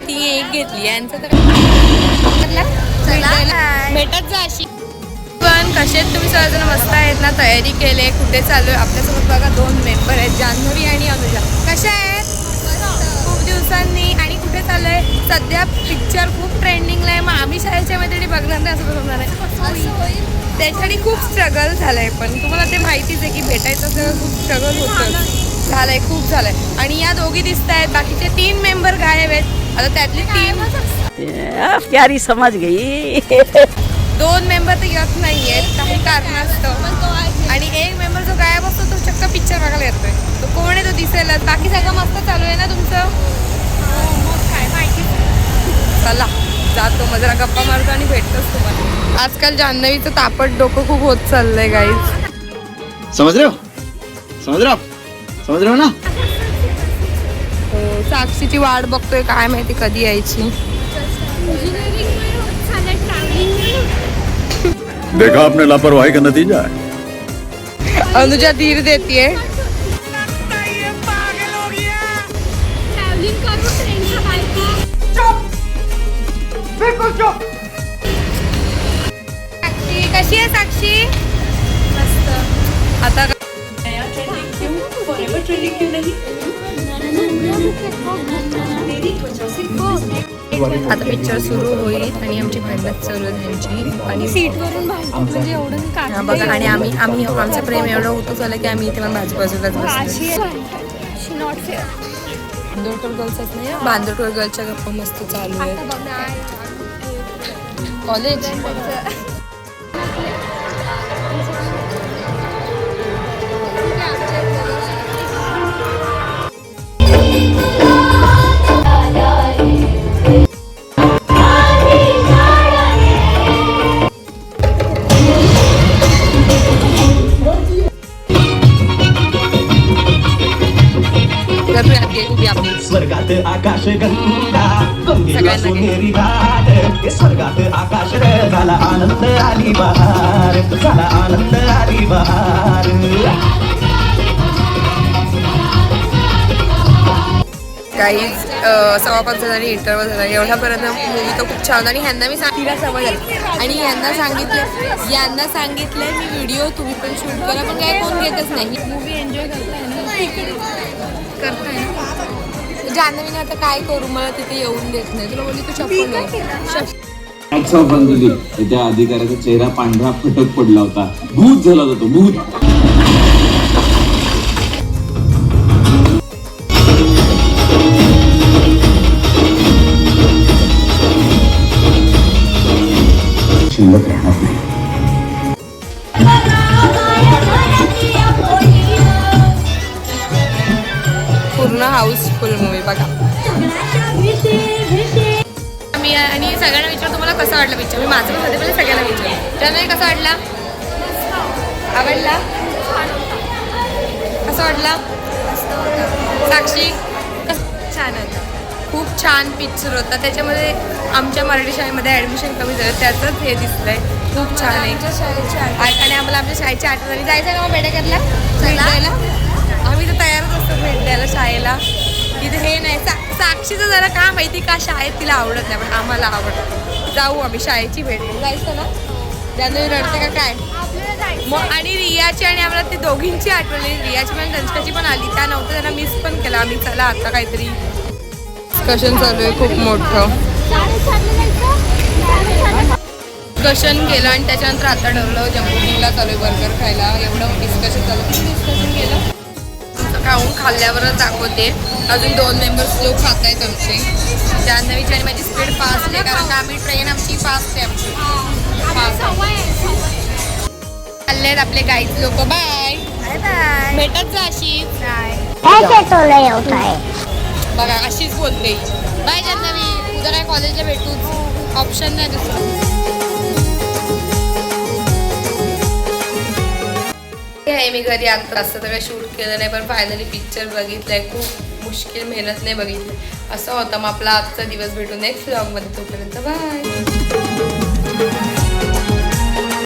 ती एक घेतली यांचं तर भेटत जा अशी. पण कसे तुम्ही सगळेजण? मस्त आहेत ना? तयारी केले कुठे चालू आहे आपल्यासोबत बघा दोन मेंबर आहेत जान्हवी आणि अनुजा. कशा आहेत? खूप दिवसांनी. आणि कुठे चालू आहे सध्या पिक्चर खूप ट्रेंडिंगला आहे. मग आम्ही शाळेच्या मैत्रिणी बघणार नाही असं बघणार आहे. त्याच्यासाठी खूप स्ट्रगल झालंय पण. तुम्हाला ते माहितीच आहे की भेटायचं असल्यावर खूप स्ट्रगल होतं. झालंय खूप झालंय. आणि या दोघी दिसत आहेत बाकीचे तीन मेंबर गायब आहेत. आता त्यातले तीन प्यारी समझ गई. दोन मेंबर तर येत नाही आहेत काही कारणास्तव आणि एक मेंबर जो गायब असतो तो चक्क पिक्चर बघायला येतोय. तो कोण आहे तो दिसेलच बाकी सगळं मस्त चालू आहे ना तुमचं? काय माहिती चला जातो. मग जरा गप्पा मारतो आणि भेटतोच तुम्हाला. आजकाल जान्हवीचं तापट डोकं खूप होत चाललंय गाईज हो हो आप समझ रहे हो ना? साक्षीची वाट बघतोय काय माहिती कधी यायची. देखा आपने लापरवाही का नतीजा है? अनुजा धीर देतीये साक्षी कशी आहे साक्षी? आता आता पिक्चर सुरू होईल आणि आमची चालू आहे त्यांची. आणि सीटवरून हा बघा आणि आम्ही आम्ही आमचं प्रेम एवढं होतं झालं की आम्ही इथे पण बाजूबाजूलाच बसलो. बांदोडकर गर्ल्सच नाही बांदोडकर गर्लच्या गप्पा मस्त चालू आहे कॉलेज स्वर्गात आकाश गंगा गंगेला सोनेरी घाट स्वर्गात आकाश रे, झाला आनंद आली बहार झाला आनंद आली बहार काहीच सव्वा पाच झाली इंटरव्हल झाला. एवढ्यापर्यंत मूवी तर खूप छान आणि ह्यांना मी तिला सवय झाली. आणि यांना सांगितलं यांना सांगितलंय मी व्हिडिओ तुम्ही पण शूट करा पण काय कोण घेतच नाही. मूवी एन्जॉय करताय ना? करताय ना. जान्हवीने आता काय करू? मला तिथे येऊन देत नाही. तुला बोलली तू चप्पल अंजली त्या अधिकाऱ्याचा चेहरा पांढरा फटक पडला होता. भूत झाला होता तो भूत. शिल्लक राहणार नाही. पूर्ण हाऊसफुल मूवी बघा. मी आणि सगळ्यांना विचार तुम्हाला कसं वाटलं पिक्चर मी माझं मध्ये पहिले सगळ्यांना विचार. त्यांना कसा वाटला? आवडला? कसा वाटला? साक्षी? कस- छान होता. खूप छान पिक्चर होता. त्याच्यामध्ये आमच्या मराठी शाळेमध्ये ॲडमिशन कमी झालं. त्याचंच हे दिसलंय. खूप छान आहे. आणि आम्हाला आमच्या शाळेची आठवण. जायचं का मग द्यायला आम्ही तर तयारच असतो भेट द्यायला शाळेला. तिथे हे नाही सा साक्षीचं जरा का माहिती का? शाळेत तिला आवडत नाही पण आम्हाला आवडतं. जाऊ आम्ही शाळेची भेट जायचं ना? त्यानं रडते का काय? मग आणि रियाची आणि आम्हाला ती दोघींची आठवण रियाची पण दंशकाची पण आली. त्या नव्हतं त्यांना मिस पण केला. आम्ही चला आता काहीतरी डिस्कशन चालू आहे खूप मोठं. डिस्कशन केलं आणि त्याच्यानंतर आता ठरवलं जम्बूला चालू आहे बर्गर खायला. एवढं डिस्कशन चालू डिस्कशन केलं? खाऊन खाल्ल्यावरच दाखवते. अजून दोन मेंबर्स लोक खात आहेत आमचे. जान्हवीची आणि माझी स्पीड फास्ट आहे कारण का आम्ही ट्रेन आमची फास्ट आहे आमची. चालले आहेत आपले गाईज लोक. बाय भेटत जा है बघा अशीच बोलते. बाय जान्हवी उद्या काय कॉलेजला भेटूच ऑप्शन नाही दुसरं. नाही मी घरी आता असं तर शूट केलं नाही पण फायनली पिक्चर बघितलं खूप मुश्किल मेहनत नाही बघितली. असं होतं मग आपला आजचा दिवस भेटून एक फ्लॉगमध्ये तोपर्यंत बाय